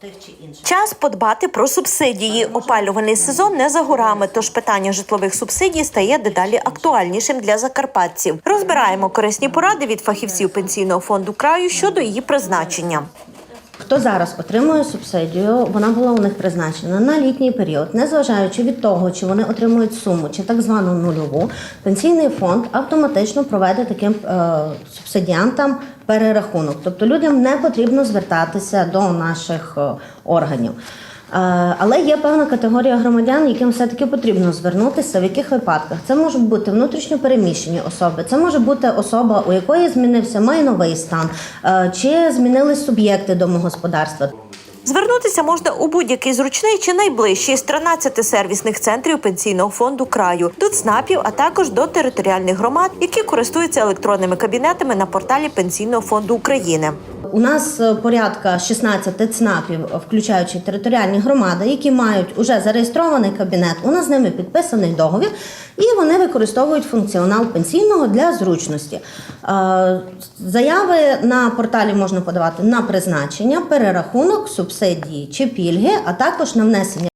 тих чи інших. Час подбати про субсидії. Опалювальний сезон не за горами, тож питання житлових субсидій стає дедалі актуальнішим для закарпатців. Розбираємо корисні поради від фахівців пенсійного фонду краю щодо її призначення. Хто зараз отримує субсидію, вона була у них призначена на літній період, незважаючи від того, чи вони отримують суму чи так звану нульову, пенсійний фонд автоматично проведе таким е, субсидіантам перерахунок. Тобто людям не потрібно звертатися до наших е, органів. Е, Але є певна категорія громадян, яким все-таки потрібно звернутися. В яких випадках це можуть бути внутрішньо переміщені особи, це може бути особа, у якої змінився майновий стан, е, чи змінились суб'єкти домогосподарства. Звернутися можна у будь-який зручний чи найближчий з 13 сервісних центрів пенсійного фонду краю, до ЦНАПів, а також до територіальних громад, які користуються електронними кабінетами на порталі Пенсійного фонду України. У нас е, порядка 16 ЦНАПів, включаючи територіальні громади, які мають уже зареєстрований кабінет. У нас з ними підписаний договір, і вони використовують функціонал пенсійного для зручності. Е, Заяви на порталі можна подавати на призначення, перерахунок, субсидії чи пільги, а також на внесення.